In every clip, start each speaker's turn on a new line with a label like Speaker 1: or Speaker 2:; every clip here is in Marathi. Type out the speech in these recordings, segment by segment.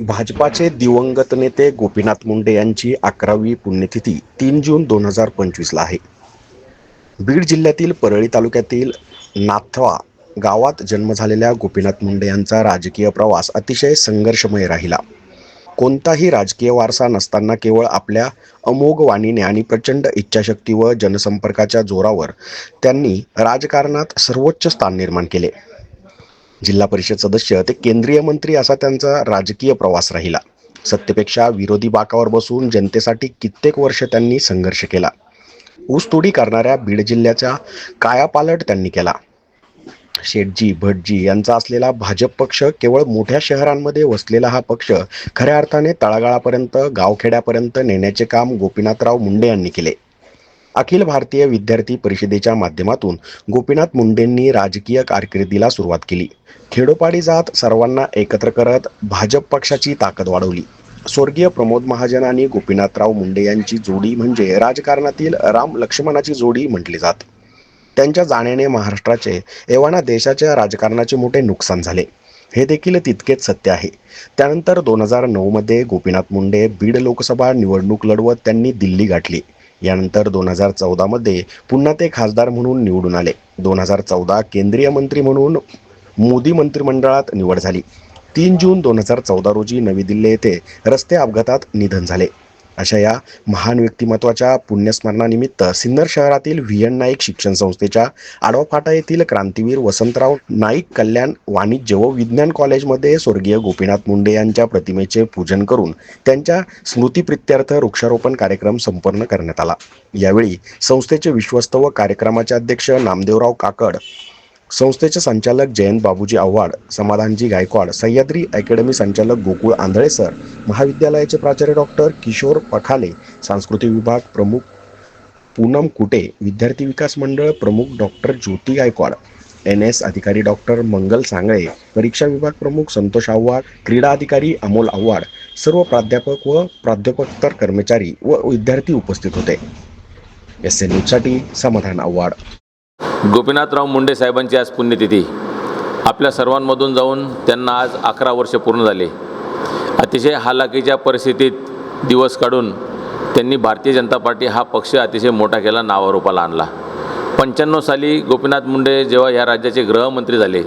Speaker 1: भाजपाचे दिवंगत नेते गोपीनाथ मुंडे यांची अकरावी पुण्यतिथी तीन जून दोन हजार पंचवीसला आहे. बीड जिल्ह्यातील परळी तालुक्यातील नाथवा गावात जन्म झालेल्या गोपीनाथ मुंडे यांचा राजकीय प्रवास अतिशय संघर्षमय राहिला. कोणताही राजकीय वारसा नसताना केवळ आपल्या अमोघ वाणीने आणि प्रचंड इच्छाशक्ती व जनसंपर्काच्या जोरावर त्यांनी राजकारणात सर्वोच्च स्थान निर्माण केले. जिल्हा परिषद सदस्य ते केंद्रीय मंत्री असा त्यांचा राजकीय प्रवास राहिला. सत्तेपेक्षा विरोधी बाकावर बसून जनतेसाठी कित्येक वर्ष त्यांनी संघर्ष केला. ऊसतोडी करणाऱ्या बीड जिल्ह्याचा कायापालट त्यांनी केला. शेटजी भटजी यांचा असलेला भाजप पक्ष केवळ मोठ्या शहरांमध्ये वसलेला हा पक्ष खऱ्या अर्थाने तळागाळापर्यंत गावखेड्यापर्यंत नेण्याचे काम गोपीनाथराव मुंडे यांनी केले. अखिल भारतीय विद्यार्थी परिषदेच्या माध्यमातून गोपीनाथ मुंडेंनी राजकीय कारकिर्दीला सुरुवात केली. खेडोपाडी जात सर्वांना एकत्र करत भाजप पक्षाची ताकद वाढवली. स्वर्गीय प्रमोद महाजन आणि गोपीनाथराव मुंडे यांची जोडी म्हणजे राजकारणातील राम लक्ष्मणाची जोडी म्हटली जात. त्यांच्या जाण्याने महाराष्ट्राचे एव्हाना देशाच्या राजकारणाचे मोठे नुकसान झाले. हे देखील तितकेच सत्य आहे. त्यानंतर दोन हजार नऊमध्ये गोपीनाथ मुंडे बीड लोकसभा निवडणूक लढवत त्यांनी दिल्ली गाठली. यानंतर दोन हजार चौदामध्ये पुन्हा ते खासदार म्हणून निवडून आले. दोन हजार चौदा केंद्रीय मंत्री म्हणून मोदी मंत्रिमंडळात निवड झाली. तीन जून दोन हजार चौदा रोजी नवी दिल्ली येथे रस्ते अपघातात निधन झाले. अशा या महान व्यक्तिमत्वाच्या पुण्यस्मरणानिमित्त सिन्नर शहरातील व्ही एन नाईक शिक्षण संस्थेच्या आडवा फाटा येथील क्रांतीवीर वसंतराव नाईक कल्याण वाणिज्य व विज्ञान कॉलेजमध्ये स्वर्गीय गोपीनाथ मुंडे यांच्या प्रतिमेचे पूजन करून त्यांच्या स्मृतीप्रित्यर्थ वृक्षारोपण कार्यक्रम संपन्न करण्यात आला. यावेळी संस्थेचे विश्वस्त व कार्यक्रमाचे अध्यक्ष नामदेवराव काकड संस्थेचे संचालक जयंत बाबूजी आव्हाड समाधानजी गायकवाड सह्याद्री अकॅडमी संचालक गोकुळ आंधळे सर महाविद्यालयाचे प्राचार्य डॉक्टर किशोर पखाले सांस्कृतिक विभाग प्रमुख पूनम कुटे विद्यार्थी विकास मंडळ प्रमुख doctor Jyoti Gaikwad N S अधिकारी डॉक्टर मंगल सांगळे परीक्षा विभाग प्रमुख संतोष आव्हाड क्रीडा अधिकारी अमोल आव्हाड सर्व प्राध्यापक व प्राध्यापकतर कर्मचारी व विद्यार्थी उपस्थित होते. एस एन न्यूजसाठी समाधान आव्हाड.
Speaker 2: गोपीनाथराव मुंडे साहेबांची आज पुण्यतिथी. आपल्या सर्वांमधून जाऊन त्यांना आज अकरा वर्ष पूर्ण झाले. अतिशय हालाकीच्या परिस्थितीत दिवस काढून त्यांनी भारतीय जनता पार्टी हा पक्ष अतिशय मोठा केला नावारूपाला आणला. पंच्याण्णव साली गोपीनाथ मुंडे जेव्हा या राज्याचे गृहमंत्री झाले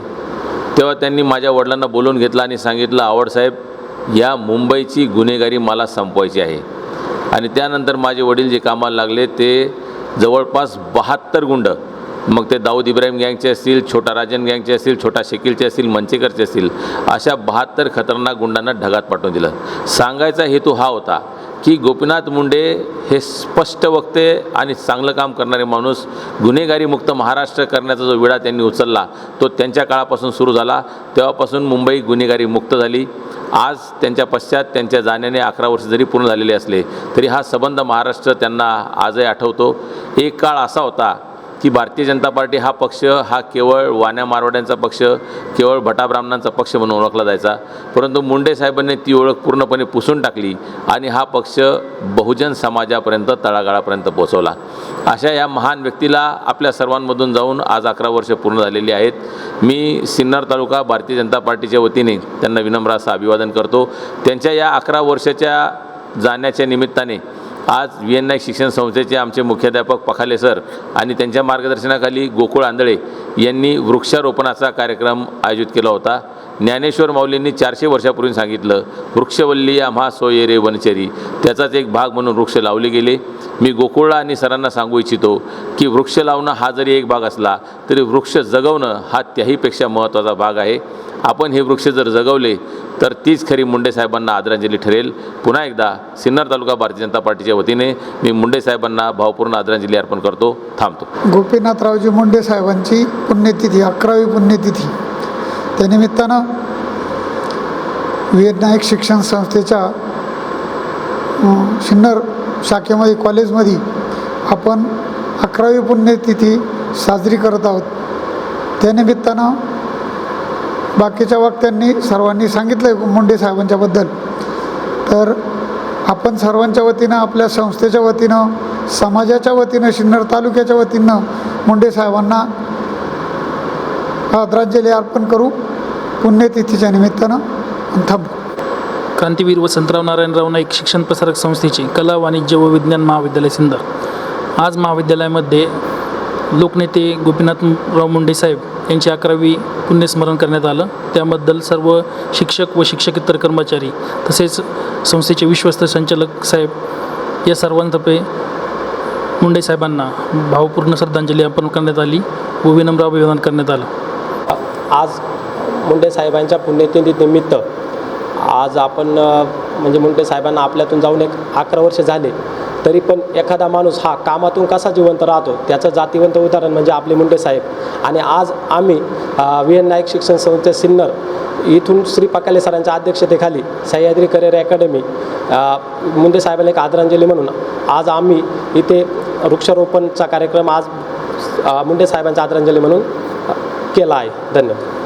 Speaker 2: तेव्हा त्यांनी माझ्या वडिलांना बोलवून घेतलं आणि सांगितलं आवडसाहेब या मुंबईची गुन्हेगारी मला संपवायची आहे. आणि त्यानंतर माझे वडील जे कामाला लागले ते जवळपास बहात्तर गुंड मग ते दाऊद इब्राहिम गँगचे असतील छोटा राजन गँगचे असतील छोटा शकीलचे असतील मंचेकरचे असतील अशा बहात्तर खतरनाक गुंडांना ढगात पाठवून दिलं. सांगायचा हेतू हा होता की गोपीनाथ मुंडे हे स्पष्ट वक्ते आणि चांगलं काम करणारे माणूस गुन्हेगारीमुक्त महाराष्ट्र करण्याचा जो विडा त्यांनी उचलला तो त्यांच्या काळापासून सुरू झाला. तेव्हापासून मुंबई गुन्हेगारी मुक्त झाली. आज त्यांच्या पश्चात त्यांच्या जाण्याने अकरा वर्ष जरी पूर्ण झालेले असले तरी हा संबंध महाराष्ट्र त्यांना आजही आठवतो. एक काळ असा होता की भारतीय जनता पार्टी हा पक्ष हा केवळ वाण्या मारवाड्यांचा पक्ष केवळ भटाब्राह्मणांचा पक्ष म्हणून ओळखला जायचा. परंतु मुंडे साहेबांनी ती ओळख पूर्णपणे पुसून टाकली आणि हा पक्ष बहुजन समाजापर्यंत तळागाळापर्यंत पोहोचवला. अशा या महान व्यक्तीला आपल्या सर्वांमधून जाऊन आज अकरा वर्ष पूर्ण झालेली आहेत. मी सिन्नर तालुका भारतीय जनता पार्टीच्या वतीने त्यांना विनम्र असं अभिवादन करतो. त्यांच्या या अकरा वर्षाच्या जाण्याच्या निमित्ताने आज व्ही शिक्षण संस्थेचे आमचे मुख्याध्यापक पखाले सर आणि त्यांच्या मार्गदर्शनाखाली गोकुळ आंधळे यांनी वृक्षारोपणाचा कार्यक्रम आयोजित केला होता. ज्ञानेश्वर माऊलींनी चारशे वर्षापूर्वी सांगितलं वृक्षवल्ली या महासोये रे वनचरी. त्याचाच एक भाग म्हणून वृक्ष लावले गेले. मी गोकुळला आणि सरांना सांगू इच्छितो की वृक्ष लावणं हा जरी एक भाग असला तरी वृक्ष जगवणं हा त्याहीपेक्षा महत्त्वाचा भाग आहे. आपण हे वृक्ष जर जगवले तर तीच खरी मुंडे साहेबांना आदरांजली ठरेल. पुन्हा एकदा सिन्नर तालुका भारतीय जनता पार्टीच्या वतीने मी मुंडे साहेबांना भावपूर्ण आदरांजली अर्पण करतो. थांबतो.
Speaker 3: गोपीनाथरावजी मुंडे साहेबांची पुण्यतिथी अकरावी पुण्यतिथी. त्यानिमित्तानं विवेक नाईक शिक्षण संस्थेच्या सिन्नर शाखेमध्ये कॉलेजमध्ये आपण अकरावी पुण्यतिथी साजरी करत आहोत. त्यानिमित्तानं बाकीच्या वक्त्यांनी सर्वांनी सांगितलं आहे मुंडे साहेबांच्याबद्दल तर आपण सर्वांच्या वतीनं आपल्या संस्थेच्या वतीनं समाजाच्या वतीनं सिन्नर तालुक्याच्या वतीनं मुंडे साहेबांना आदरांजली अर्पण करू. पुण्यतिथीच्या निमित्तानं थांबू.
Speaker 4: क्रांतीवीर वसंतराव नारायणराव नाईक शिक्षण प्रसारक संस्थेचे कला वाणिज्य व विज्ञान महाविद्यालय सिन्नर आज महाविद्यालयामध्ये लोकनेते गोपीनाथराव मुंडे साहेब यांची अकरावी पुण्यस्मरण करण्यात आलं. त्याबद्दल सर्व शिक्षक व शिक्षकेतर कर्मचारी तसेच संस्थेचे विश्वस्त संचालक साहेब या सर्वांतर्फे मुंडे साहेबांना भावपूर्ण श्रद्धांजली अर्पण करण्यात आली व विनम्र अभिवादन करण्यात आलं.
Speaker 5: आज मुंडे साहेबांच्या पुण्यतिथीनिमित्त आज आपण म्हणजे मुंडे साहेबांना आपल्यातून जाऊन एक अकरा वर्ष झाले तरी पण एखादा माणूस हा कामातून कसा जिवंत राहतो त्याचं जातिवंत उदाहरण म्हणजे आपले मुंडे साहेब. आणि आज आम्ही व्ही एन नाईक शिक्षण संस्थे सिन्नर इथून श्री पकाले सरांच्या अध्यक्षतेखाली सह्याद्री करिअर अकॅडमी मुंडे साहेबांना एक आदरांजली म्हणून आज आम्ही इथे वृक्षारोपणचा कार्यक्रम आज मुंडे साहेबांचा आदरांजली म्हणून केला आहे. धन्यवाद.